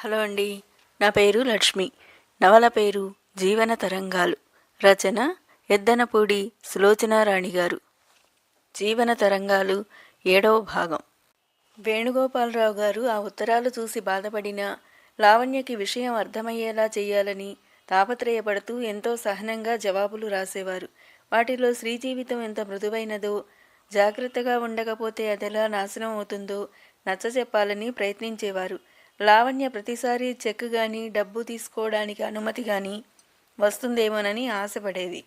Hello అండి. నా పేరు లక్ష్మి. నవల పేరు జీవన తరంగాలు. రచన ఎద్దనపూడి సులోచనారాణి గారు. జీవన తరంగాలు ఏడవ భాగం. వేణుగోపాలరావు గారు ఆ ఉత్తరాలు చూసి బాధపడిన లావణ్యకి విషయం అర్థమయ్యేలా చేయాలని తాపత్రయపడుతూ ఎంతో సహనంగా జవాబులు రాసేవారు. వాటిలో స్త్రీ జీవితం ఎంత మృదువైనదో జాగ్రత్తగా ఉండకపోతే అదెలా నాశనం అవుతుందో నచ్చ చెప్పాలని ప్రయత్నించేవారు. లావణ్య ప్రతిసారి చెక్ కానీ డబ్బు తీసుకోవడానికి అనుమతి కానీ వస్తుందేమోనని ఆశపడేది.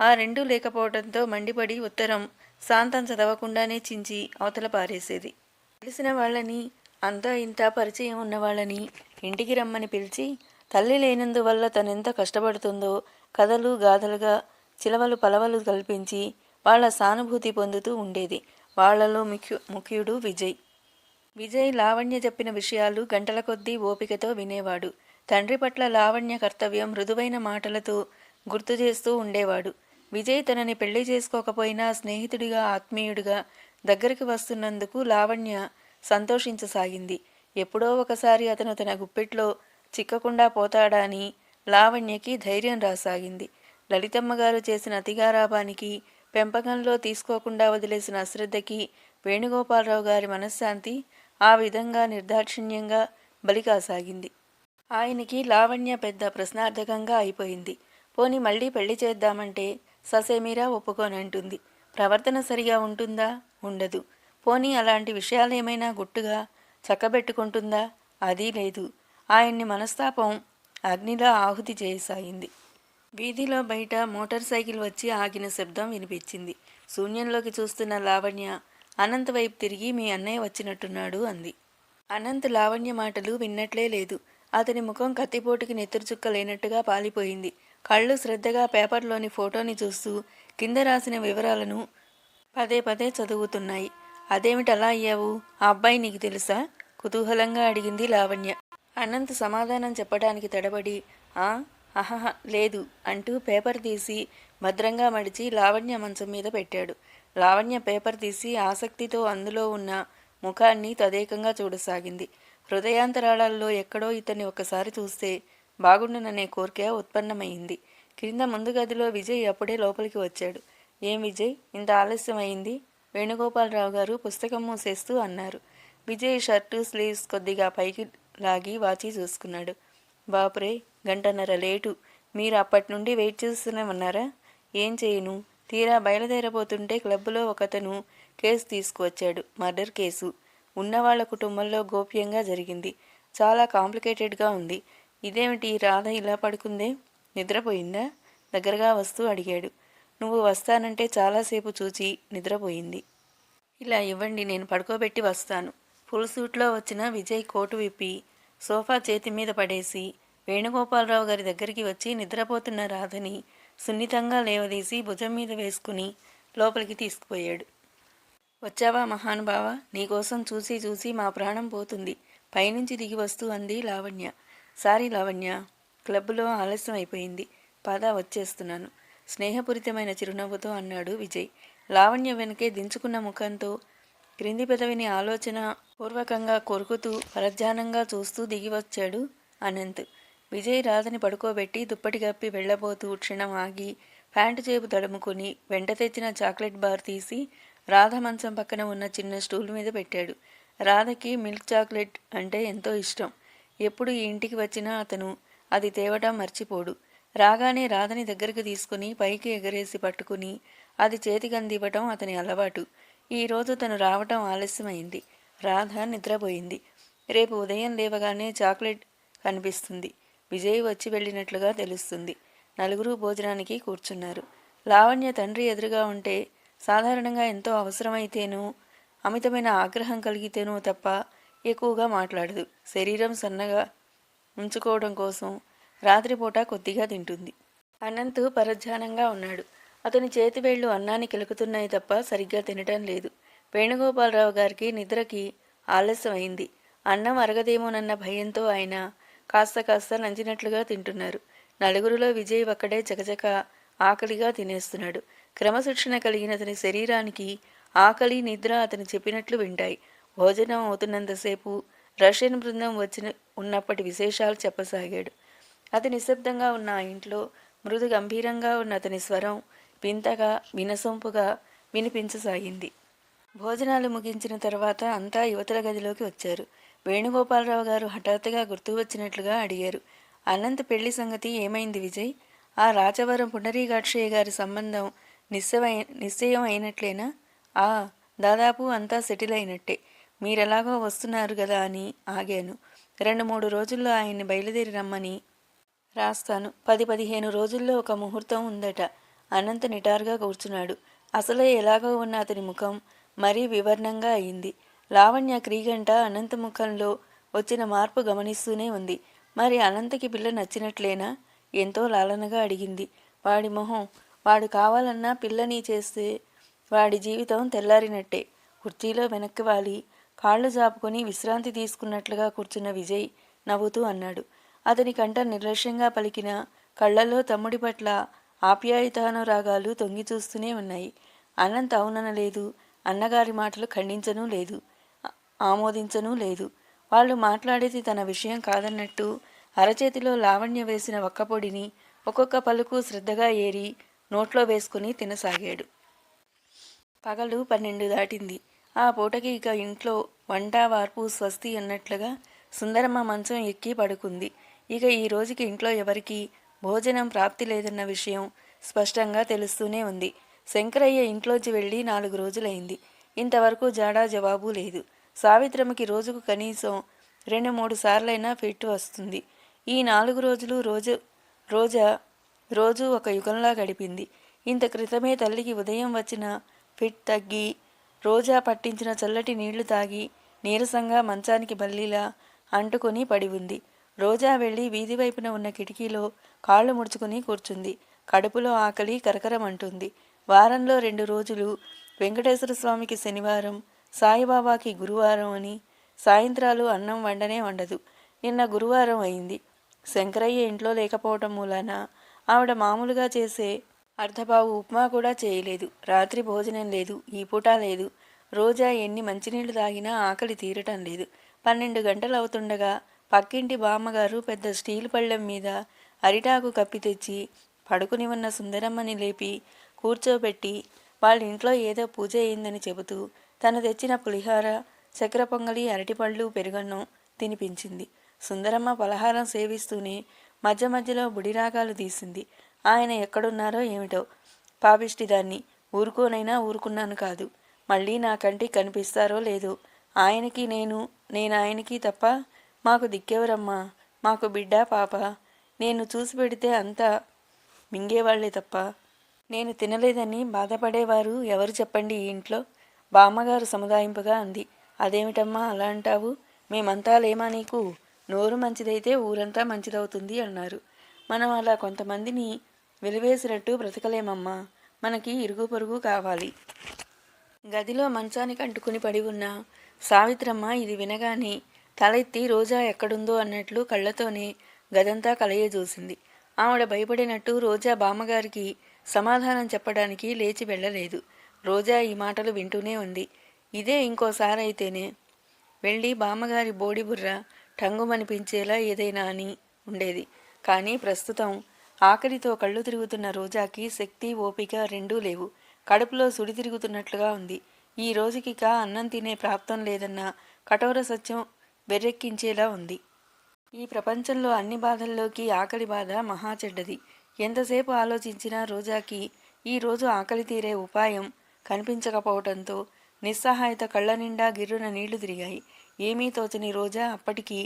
ఆ రెండూ లేకపోవడంతో మండిపడి ఉత్తరం శాంతం చదవకుండానే చించి అవతల పారేసేది. తెలిసిన వాళ్ళని అంతా ఇంత పరిచయం ఉన్న వాళ్ళని ఇంటికి రమ్మని పిలిచి తల్లి లేనందువల్ల తనెంత కష్టపడుతుందో కథలు గాథలుగా చిలవలు పలవలు కల్పించి వాళ్ళ సానుభూతి పొందుతూ ఉండేది. వాళ్ళలో ముఖ్యు ముఖ్యుడు విజయ్. విజయ్ లావణ్య చెప్పిన విషయాలు గంటల కొద్దీ ఓపికతో వినేవాడు. తండ్రి పట్ల లావణ్య కర్తవ్యం మృదువైన మాటలతో గుర్తు చేస్తూ ఉండేవాడు. విజయ్ తనని పెళ్ళి చేసుకోకపోయినా స్నేహితుడిగా ఆత్మీయుడిగా దగ్గరికి వస్తున్నందుకు లావణ్య సంతోషించసాగింది. ఎప్పుడో ఒకసారి అతను తన గుప్పెట్లో చిక్కకుండా పోతాడా అని లావణ్యకి ధైర్యం రాసాగింది. లలితమ్మ గారు చేసిన అతిగారాభానికి పెంపకంలో తీసుకోకుండా వదిలేసిన అశ్రద్ధకి వేణుగోపాలరావు గారి మనశ్శాంతి ఆ విధంగా నిర్దాక్షిణ్యంగా బలికాసాగింది. ఆయనకి లావణ్య పెద్ద ప్రశ్నార్థకంగా అయిపోయింది. పోని మళ్ళీ పెళ్ళి చేద్దామంటే ససేమీరా ఒప్పుకోనంటుంది. ప్రవర్తన సరిగా ఉంటుందా? ఉండదు. పోనీ అలాంటి విషయాలేమైనా గుట్టుగా చక్కబెట్టుకుంటుందా? అది లేదు. ఆయన్ని మనస్తాపం అగ్నిలా ఆహుతి చేయసాగింది వీధిలో బయట మోటార్ సైకిల్ వచ్చి ఆగిన శబ్దం వినిపించింది. శూన్యంలోకి చూస్తున్న లావణ్య అనంత్ వైపు తిరిగి మీ అన్నయ్య వచ్చినట్టున్నాడు అంది. అనంత్ లావణ్య మాటలు విన్నట్లే లేదు. అతని ముఖం కత్తిపోటుకి నెత్తురుచుక్క లేనట్టుగా పాలిపోయింది. కళ్ళు శ్రద్ధగా పేపర్లోని ఫోటోని చూస్తూ కింద రాసిన వివరాలను పదే పదే చదువుతున్నాయి. అదేమిటి అలా అయ్యావు? ఆ అబ్బాయి నీకు తెలుసా? కుతూహలంగా అడిగింది లావణ్య. అనంత్ సమాధానం చెప్పడానికి తడబడి ఆ అహహ లేదు అంటూ పేపర్ తీసి భద్రంగా మడిచి లావణ్య మంచం మీద పెట్టాడు. లావణ్య పేపర్ తీసి ఆసక్తితో అందులో ఉన్న ముఖాన్ని తదేకంగా చూడసాగింది. హృదయాంతరాళాల్లో ఎక్కడో ఇతన్ని ఒకసారి చూస్తే బాగుండుననే కోరిక ఉత్పన్నమైంది. క్రింద ముందు గదిలో విజయ్ అప్పుడే లోపలికి వచ్చాడు. ఏం విజయ్? ఇంత ఆలస్యం అయింది వేణుగోపాలరావు గారు పుస్తకం మూసేస్తూ అన్నారు. విజయ్ షర్టు స్లీవ్స్ కొద్దిగా పైకి లాగి వాచి చూసుకున్నాడు. బాపురే గంటన్నర లేటు. మీరు అప్పటి నుండి వెయిట్ చేస్తూనే ఉన్నారా? ఏం చేయను? తీరా బయలుదేరబోతుంటే క్లబ్లో ఒకతను కేసు తీసుకువచ్చాడు మర్డర్ కేసు. ఉన్నవాళ్ళ కుటుంబంలో గోప్యంగా జరిగింది. చాలా కాంప్లికేటెడ్గా ఉంది. ఇదేమిటి రాధ ఇలా పడుకుందే? నిద్రపోయిందా? దగ్గరగా వస్తూ అడిగాడు. నువ్వు వస్తానంటే చాలాసేపు చూచి నిద్రపోయింది. ఇలా ఇవ్వండి నేను పడుకోబెట్టి వస్తాను. ఫుల్ సూట్లో వచ్చిన విజయ్ కోటు విప్పి సోఫా చేతి మీద పడేసి వేణుగోపాలరావు గారి దగ్గరికి వచ్చి నిద్రపోతున్న రాధని సున్నితంగా లేవదీసి భుజం మీద వేసుకుని లోపలికి తీసుకుపోయాడు. వచ్చావా మహానుభావ? నీకోసం చూసి చూసి మా ప్రాణం పోతుంది. పైనుంచి దిగి వస్తూ అంది లావణ్య. సారీ లావణ్య క్లబ్లో ఆలస్యం అయిపోయింది. పద వచ్చేస్తున్నాను. స్నేహపూరితమైన చిరునవ్వుతో అన్నాడు విజయ్. లావణ్య వెనకే దించుకున్న ముఖంతో క్రింది పెదవిని ఆలోచన పూర్వకంగా కొరుకుతూ పరధ్యానంగా చూస్తూ దిగి వచ్చాడు అనంత్. విజయ్ రాధని పడుకోబెట్టి దుప్పటి కప్పి వెళ్ళబోతూ క్షణం ఆగి ప్యాంటు చేపు తడుముకుని వెంట తెచ్చిన చాక్లెట్ బార్ తీసి రాధ మంచం పక్కన ఉన్న చిన్న స్టూల్ మీద పెట్టాడు. రాధకి మిల్క్ చాక్లెట్ అంటే ఎంతో ఇష్టం. ఎప్పుడు ఈ ఇంటికి వచ్చినా అతను అది తేవటం మర్చిపోడు. రాగానే రాధని దగ్గరికి తీసుకుని పైకి ఎగరేసి పట్టుకుని అది చేతికందివ్వటం అతని అలవాటు. ఈరోజు తను రావటం ఆలస్యమైంది. రాధ నిద్రపోయింది. రేపు ఉదయం లేవగానే చాక్లెట్ కనిపిస్తుంది. విజయ్ వచ్చి వెళ్ళినట్లుగా తెలుస్తుంది. నలుగురు భోజనానికి కూర్చున్నారు. లావణ్య తండ్రి ఎదురుగా ఉంటే సాధారణంగా ఎంతో అవసరమైతేనూ అమితమైన ఆగ్రహం కలిగితేనూ తప్ప ఎక్కువగా మాట్లాడదు. శరీరం సన్నగా ఉంచుకోవడం కోసం రాత్రిపూట కొద్దిగా తింటుంది. అనంత్ పరధ్యానంగా ఉన్నాడు. అతని చేతివేళ్ళు అన్నాన్ని కిలుకుతున్నాయి తప్ప సరిగ్గా తినటం లేదు. వేణుగోపాలరావు గారికి నిద్రకి ఆలస్యం అయింది అన్నం అరగదేమోనన్న భయంతో ఆయన కాస్త కాస్త నంచినట్లుగా తింటున్నారు. నలుగురిలో విజయ్ ఒక్కడే చకచక ఆకలిగా తినేస్తున్నాడు. క్రమశిక్షణ కలిగిన అతని శరీరానికి ఆకలి నిద్ర అతను చెప్పినట్లు వింటాయి. భోజనం అవుతున్నంతసేపు రష్యన్ బృందం వచ్చిన ఉన్నప్పటి విశేషాలు చెప్పసాగాడు. అతి నిశ్శబ్దంగా ఉన్న ఆ ఇంట్లో మృదు గంభీరంగా ఉన్న అతని స్వరం వింతగా వినసొంపుగా వినిపించసాగింది. భోజనాలు ముగించిన తర్వాత అంతా యువతల గదిలోకి వచ్చారు. వేణుగోపాలరావు గారు హఠాత్తుగా గుర్తు వచ్చినట్లుగా అడిగారు. అనంత్ పెళ్ళి సంగతి ఏమైంది విజయ్? ఆ రాజవరం పునరీగాక్షయ్య గారి సంబంధం నిశ్చయ నిశ్చయం అయినట్లేనా? ఆ దాదాపు అంతా సెటిల్ అయినట్టే. మీరెలాగో వస్తున్నారు కదా అని ఆగాను. రెండు మూడు రోజుల్లో ఆయన్ని బయలుదేరి రమ్మని రాస్తాను. పది పదిహేను రోజుల్లో ఒక ముహూర్తం ఉందట. అనంత నిటారుగా కూర్చున్నాడు. అసలే ఎలాగో ఉన్న అతని ముఖం మరీ వివర్ణంగా అయింది. లావణ్య క్రీగంట అనంత ముఖంలో వచ్చిన మార్పు గమనిస్తూనే ఉంది. మరి అనంతకి పిల్ల నచ్చినట్లేనా? ఎంతో లాలనగా అడిగింది. వాడి మొహం వాడు కావాలన్నా పిల్లని చేస్తే వాడి జీవితం తెల్లారినట్టే. కుర్చీలో వెనక్కి వాలి కాళ్ళు జాపుకొని విశ్రాంతి తీసుకున్నట్లుగా కూర్చున్న విజయ్ నవ్వుతూ అన్నాడు. అతని కంట నిర్లక్ష్యంగా పలికిన కళ్ళల్లో తమ్ముడి పట్ల ఆప్యాయతానురాగాలు తొంగి చూస్తూనే ఉన్నాయి. అనంత్ అవుననలేదు. అన్నగారి మాటలు ఖండించనూ లేదు. ఆమోదించనూ లేదు. వాళ్ళు మాట్లాడేది తన విషయం కాదన్నట్టు అరచేతిలో లావణ్య వేసిన ఒక్కపొడిని ఒక్కొక్క పలుకు శ్రద్ధగా ఏరి నోట్లో వేసుకుని తినసాగాడు. పగలు పన్నెండు దాటింది. ఆ పూటకి ఇక ఇంట్లో వంట వార్పు స్వస్తి అన్నట్లుగా సుందరమ్మ మంచం ఎక్కి పడుకుంది. ఇక ఈ రోజుకి ఇంట్లో ఎవరికీ భోజనం ప్రాప్తి లేదన్న విషయం స్పష్టంగా తెలుస్తూనే ఉంది. శంకరయ్య ఇంట్లోంచి వెళ్ళి నాలుగు రోజులైంది. ఇంతవరకు జాడా జవాబు లేదు. సావిత్రమ్మకి రోజుకు కనీసం రెండు మూడు సార్లైనా ఫిట్ వస్తుంది. ఈ నాలుగు రోజులు రోజు రోజా రోజు ఒక యుగంలా గడిపింది. ఇంత క్రితమే తల్లికి ఉదయం వచ్చిన ఫిట్ తగ్గి రోజా పట్టించిన చల్లటి నీళ్ళు తాగి నీరసంగా మంచానికి బల్లిలా అంటుకొని పడి ఉంది. రోజా వెళ్ళి వీధి వైపున ఉన్న కిటికీలో కాళ్ళు ముడుచుకుని కూర్చుంది. కడుపులో ఆకలి కరకరమంటుంది. వారంలో రెండు రోజులు వెంకటేశ్వర స్వామికి శనివారం సాయిబాబాకి గురువారం అని సాయంత్రాలు అన్నం వండనే వండదు. నిన్న గురువారం అయింది. శంకరయ్య ఇంట్లో లేకపోవటం మూలాన ఆవిడ మామూలుగా చేసే అర్ధబావు ఉప్మా కూడా చేయలేదు. రాత్రి భోజనం లేదు ఈ పూట లేదు. రోజా ఎన్ని మంచినీళ్ళు తాగినా ఆకలి తీరటం లేదు. పన్నెండు గంటలు అవుతుండగా పక్కింటి బామ్మగారు పెద్ద స్టీల్ పళ్ళెం మీద అరిటాకు కప్పి తెచ్చి పడుకుని ఉన్న సుందరమ్మని లేపి కూర్చోబెట్టి వాళ్ళ ఇంట్లో ఏదో పూజ అయిందని చెబుతూ తను తెచ్చిన పులిహార చక్కెర పొంగలి అరటిపళ్ళు పెరుగన్నం తినిపించింది. సుందరమ్మ పలహారం సేవిస్తూనే మధ్య మధ్యలో బుడిరాగాలు తీసింది. ఆయన ఎక్కడున్నారో ఏమిటో? పాపిష్టిదాన్ని ఊరుకోనైనా ఊరుకున్నాను కాదు. మళ్ళీ నా కంటికి కనిపిస్తారో లేదో? ఆయనకి నేను నేను ఆయనకి తప్ప మాకు దిక్కెవరమ్మా? మాకు బిడ్డ పాప? నేను చూసి పెడితే అంతా మింగేవాళ్ళే తప్ప. నేను తినలేదని బాధపడేవారు ఎవరు చెప్పండి ఈ ఇంట్లో? బామ్మగారు సముదాయింపుగా అంది. అదేమిటమ్మా అలా అంటావు? మేమంతా లేమా నీకు? నోరు మంచిదైతే ఊరంతా మంచిదవుతుంది అన్నారు. మనం అలా కొంతమందిని వెలివేసినట్టు బ్రతకలేమమ్మా? మనకి ఇరుగు పొరుగు కావాలి. గదిలో మంచానికి అంటుకుని పడి ఉన్న సావిత్రమ్మ ఇది వినగానే తలెత్తి రోజా ఎక్కడుందో అన్నట్లు కళ్ళతోనే గదంతా కలయజూసింది ఆవిడ భయపడినట్టు రోజా బామ్మగారికి సమాధానం చెప్పడానికి లేచి వెళ్ళలేదు. రోజా ఈ మాటలు వింటూనే ఉంది. ఇదే ఇంకోసారి అయితేనే. వెళ్ళి బామ్మగారి బోడి బుర్ర టంగుమనిపించేలా ఏదైనా అని ఉండేది. కానీ ప్రస్తుతం ఆకలితో కళ్ళు తిరుగుతున్న రోజాకి శక్తి ఓపిక రెండూ లేవు. కడుపులో సుడి తిరుగుతున్నట్లుగా ఉంది. ఈ రోజుకిక అన్నం తినే ప్రాప్తం లేదన్న కఠోర సత్యం వెర్రెక్కించేలా ఉంది. ఈ ప్రపంచంలో అన్ని బాధల్లోకి ఆకలి బాధ మహా చెడ్డది. ఎంతసేపు ఆలోచించినా రోజాకి ఈ రోజు ఆకలి తీరే ఉపాయం కనిపించకపోవటంతో నిస్సహాయత కళ్ళ నిండా గిర్రున నీళ్ళు తిరిగాయి. ఏమీ తోచని రోజా అప్పటికి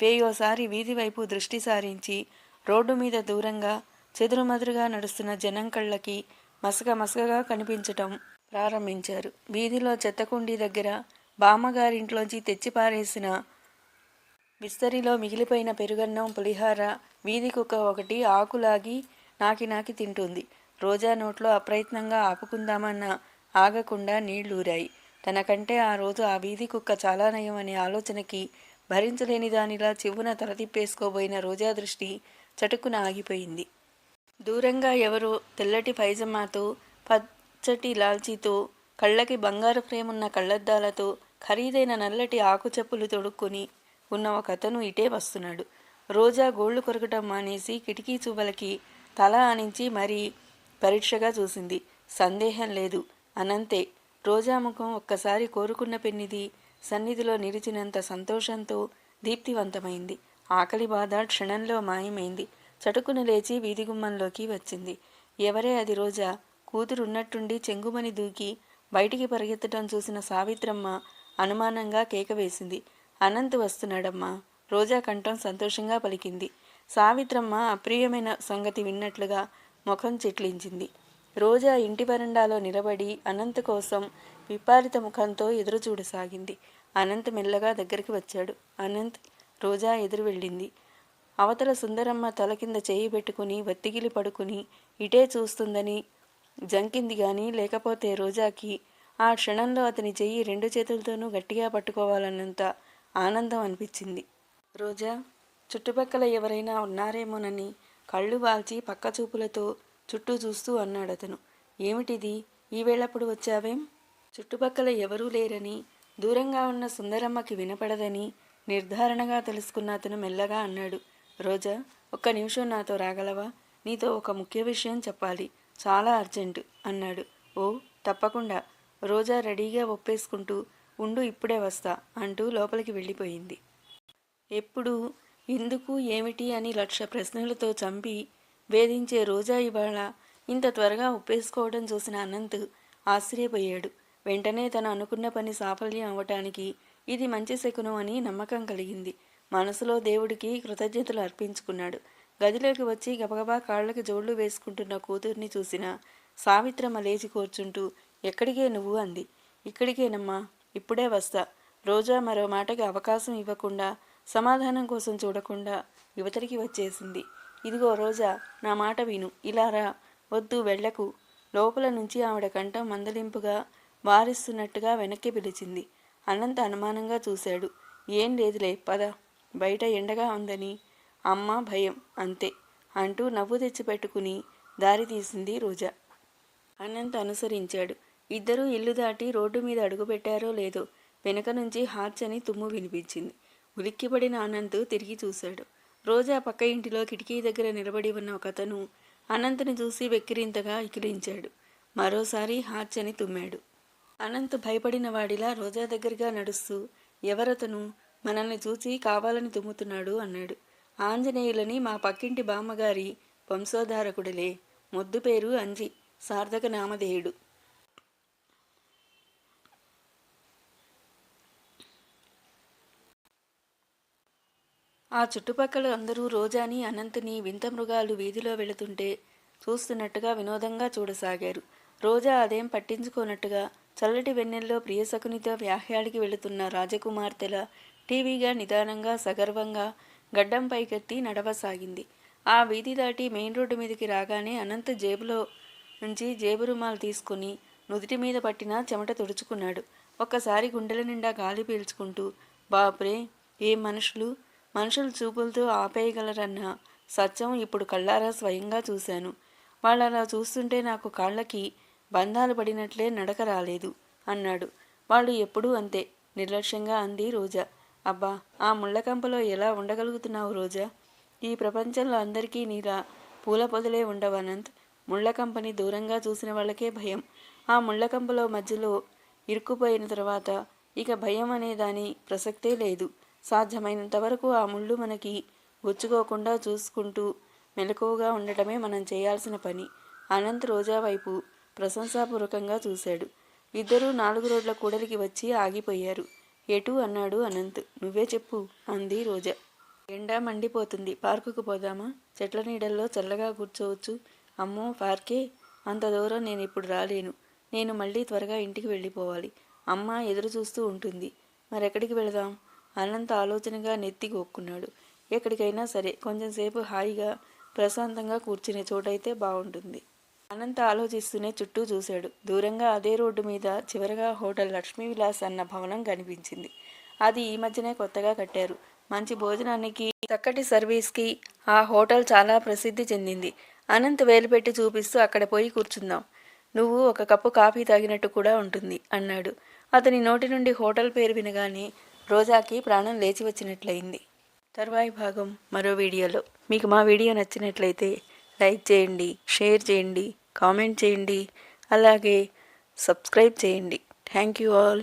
పేయోసారి వీధి వైపు దృష్టి సారించి రోడ్డు మీద దూరంగా చెదురుమదురుగా నడుస్తున్న జనం కళ్ళకి మసక మసకగా కనిపించటం ప్రారంభించారు. వీధిలో చెత్తకుండీ దగ్గర బామ్మగారింట్లోంచి తెచ్చిపారేసిన విస్తరిలో మిగిలిపోయిన పెరుగన్నం పులిహార వీధి కుక్క ఒకటి ఆకులాగి నాకి నాకి తింటుంది. రోజా నోట్లో అప్రయత్నంగా ఆపుకుందామన్న ఆగకుండా నీళ్ళూరాయి తనకంటే ఆ రోజు ఆ వీధి కుక్క చాలా నయం అనే ఆలోచనకి భరించలేని దానిలా చెవున తలదిప్పేసుకోబోయిన రోజా దృష్టి చటుక్కున ఆగిపోయింది. దూరంగా ఎవరో తెల్లటి పైజమాతో పచ్చటి లాల్చీతో కళ్ళకి బంగారు ఫ్రేమున్న కళ్ళద్దాలతో ఖరీదైన నల్లటి ఆకు చెప్పులు తొడుక్కొని ఉన్న ఒక అతను ఇటే వస్తున్నాడు. రోజా గోళ్ళు కొరకటం మానేసి కిటికీ చూబలకి తల ఆనించి మరీ పరీక్షగా చూసింది. సందేహం లేదు. అనంతే రోజా ముఖం ఒక్కసారి కోరుకున్న పెన్నిది సన్నిధిలో నిలిచినంత సంతోషంతో దీప్తివంతమైంది. ఆకలి బాధ క్షణంలో మాయమైంది. చటుకున లేచి వీధిగుమ్మంలోకి వచ్చింది. ఎవరే అది రోజా? కూతురున్నట్టుండి చెంగుమని దూకి బయటికి పరిగెత్తడం చూసిన సావిత్రమ్మ అనుమానంగా కేక వేసింది. అనంత్ వస్తున్నాడమ్మా. రోజా కంఠం సంతోషంగా పలికింది. సావిత్రమ్మ అప్రియమైన సంగతి విన్నట్లుగా ముఖం చిట్లించింది. రోజా ఇంటి వరండాలో నిలబడి అనంత్ కోసం విపారిత ముఖంతో ఎదురు చూడసాగింది అనంత్ మెల్లగా దగ్గరికి వచ్చాడు. అనంత్ రోజా ఎదురు వెళ్ళింది. అవతల సుందరమ్మ తల కింద చేయి పెట్టుకుని వత్తిగిలి పడుకుని ఇటే చూస్తుందని జంకింది గాని లేకపోతే రోజాకి ఆ క్షణంలో అతని చెయ్యి రెండు చేతులతోనూ గట్టిగా పట్టుకోవాలన్నంత ఆనందం అనిపించింది. రోజా చుట్టుపక్కల ఎవరైనా ఉన్నారేమోనని కళ్ళు వాల్చి పక్క చూపులతో చుట్టూ చూస్తూ అన్నాడు అతను ఏమిటిది ఈవేళప్పుడు వచ్చావేం? చుట్టుపక్కల ఎవరూ లేరని దూరంగా ఉన్న సుందరమ్మకి వినపడదని నిర్ధారణగా తెలుసుకున్న అతను మెల్లగా అన్నాడు. రోజా ఒక్క నిమిషం నాతో రాగలవా? నీతో ఒక ముఖ్య విషయం చెప్పాలి. చాలా అర్జెంటు అన్నాడు. ఓ తప్పకుండా. రోజా రెడీగా ఒప్పేసుకుంటూ ఉండు ఇప్పుడే వస్తా అంటూ లోపలికి వెళ్ళిపోయింది. ఎప్పుడు ఎందుకు ఏమిటి అని లక్ష ప్రశ్నలతో చంపి వేధించే రోజా ఇవాళ ఇంత త్వరగా ఉప్పేసుకోవడం చూసిన అనంత్ ఆశ్చర్యపోయాడు. వెంటనే తను అనుకున్న పని సాఫల్యం అవ్వటానికి ఇది మంచి శకునం అని నమ్మకం కలిగింది. మనసులో దేవుడికి కృతజ్ఞతలు అర్పించుకున్నాడు. గదిలోకి వచ్చి గబగబా కాళ్ళకి జోళ్ళు వేసుకుంటున్న కూతుర్ని చూసిన సావిత్రమ్మ లేచి కూర్చుంటూ ఎక్కడికే నువ్వు? అంది. ఇక్కడికేనమ్మా ఇప్పుడే వస్తా. రోజా మరో మాటకి అవకాశం ఇవ్వకుండా సమాధానం కోసం చూడకుండా యువతరికి వచ్చేసింది. ఇదిగో రోజా నా మాట విను. ఇలా రా. వద్దు వెళ్ళకు. లోపల నుంచి ఆవిడ కంఠం మందలింపుగా వారిస్తున్నట్టుగా వెనక్కి పిలిచింది. అనంత అనుమానంగా చూశాడు. ఏం లేదులే పద. బయట ఎండగా ఉందని. అమ్మ భయం అంతే. అంటూ నవ్వు తెచ్చిపెట్టుకుని దారి తీసింది రోజా. అనంత్ అనుసరించాడు. ఇద్దరూ ఇల్లు దాటి రోడ్డు మీద అడుగుపెట్టారో లేదో వెనక నుంచి హార్చని తుమ్ము వినిపించింది. ఉలిక్కిపడిన అనంత్ తిరిగి చూశాడు. రోజా పక్క ఇంటిలో కిటికీ దగ్గర నిలబడి ఉన్న ఒక అతను అనంత్ని చూసి వెక్కిరింతగా ఇకిలించాడు. మరోసారి హార్చని తుమ్మాడు. అనంత్ భయపడిన వాడిలా రోజా దగ్గరగా నడుస్తూ ఎవరతను? మనల్ని చూసి కావాలని తుమ్ముతున్నాడు అన్నాడు. ఆంజనేయులని మా పక్కింటి బామ్మగారి వంశోధారకుడిలే ముద్దు పేరు అంజి. సార్థక నామధేయుడు. ఆ చుట్టుపక్కల అందరూ రోజాని అనంతని వింత మృగాలు వీధిలో వెళుతుంటే చూస్తున్నట్టుగా వినోదంగా చూడసాగారు. రోజా అదేం పట్టించుకోనట్టుగా చల్లటి వెన్నెల్లో ప్రియసకునితో వ్యాహ్యాడికి వెళుతున్న రాజకుమార్తెల టీవీగా నిదానంగా సగర్వంగా గడ్డం పైకెత్తి నడవసాగింది. ఆ వీధి దాటి మెయిన్ రోడ్డు మీదకి రాగానే అనంత్ జేబులో నుంచి జేబు రుమాలు తీసుకుని నుదుటి మీద పట్టిన చెమట తుడుచుకున్నాడు. ఒక్కసారి గుండెల నిండా గాలి పీల్చుకుంటూ బాబ్రే ఏ మనుషులు? మనుషులు చూపులతో ఆపేయగలరన్న సత్యం ఇప్పుడు కళ్ళారా స్వయంగా చూశాను. వాళ్ళు అలా చూస్తుంటే నాకు కాళ్ళకి బంధాలు పడినట్లే నడక రాలేదు అన్నాడు. వాళ్ళు ఎప్పుడూ అంతే. నిర్లక్ష్యంగా అంది రోజా. అబ్బా ఆ ముళ్ళకంపలో ఎలా ఉండగలుగుతున్నావు రోజా? ఈ ప్రపంచంలో అందరికీ నీలా పూల పొదలే ఉండవనంత్ ముళ్ళకంపని దూరంగా చూసిన వాళ్ళకే భయం. ఆ ముళ్ళకంపలో మధ్యలో ఇరుక్కుపోయిన తర్వాత ఇక భయం అనే దాని ప్రసక్తే లేదు. సాధ్యమైనంత వరకు ఆ ముళ్ళు మనకి గుచ్చుకోకుండా చూసుకుంటూ మెలకువగా ఉండటమే మనం చేయాల్సిన పని. అనంత్ రోజా వైపు ప్రశంసాపూర్వకంగా చూశాడు. ఇద్దరూ నాలుగు రోడ్ల కూడలికి వచ్చి ఆగిపోయారు. ఎటు? అన్నాడు అనంత్. నువ్వే చెప్పు అంది రోజా. ఎండ మండిపోతుంది. పార్కుకు పోదామా? చెట్ల నీడల్లో చల్లగా కూర్చోవచ్చు. అమ్మో పార్కే? అంత దూరం నేను ఇప్పుడు రాలేను. నేను మళ్ళీ త్వరగా ఇంటికి వెళ్ళిపోవాలి. అమ్మ ఎదురు చూస్తూ ఉంటుంది. మరెక్కడికి వెళదాం? అనంత ఆలోచనగా నెత్తి గోక్కున్నాడు. ఎక్కడికైనా సరే కొంచెం సేపు హాయిగా ప్రశాంతంగా కూర్చునే చోటైతే బాగుంటుంది అనంత ఆలోచిస్తూనే చుట్టూ చూశాడు. దూరంగా అదే రోడ్డు మీద చివరగా హోటల్ లక్ష్మీ విలాస్ అన్న భవనం కనిపించింది. అది ఈ మధ్యనే కొత్తగా కట్టారు. మంచి భోజనానికి చక్కటి సర్వీస్కి ఆ హోటల్ చాలా ప్రసిద్ధి చెందింది. అనంత్ వేలు పెట్టి చూపిస్తూ అక్కడ పోయి కూర్చుందాం. నువ్వు ఒక కప్పు కాఫీ తాగినట్టు కూడా ఉంటుంది అన్నాడు. అతని నోటి నుండి హోటల్ పేరు వినగానే రోజాకి ప్రాణం లేచి వచ్చినట్లయింది. తరువాయి భాగం మరో వీడియోలో. మీకు మా వీడియో నచ్చినట్లయితే లైక్ చేయండి షేర్ చేయండి కామెంట్ చేయండి అలాగే సబ్స్క్రైబ్ చేయండి. Thank you all.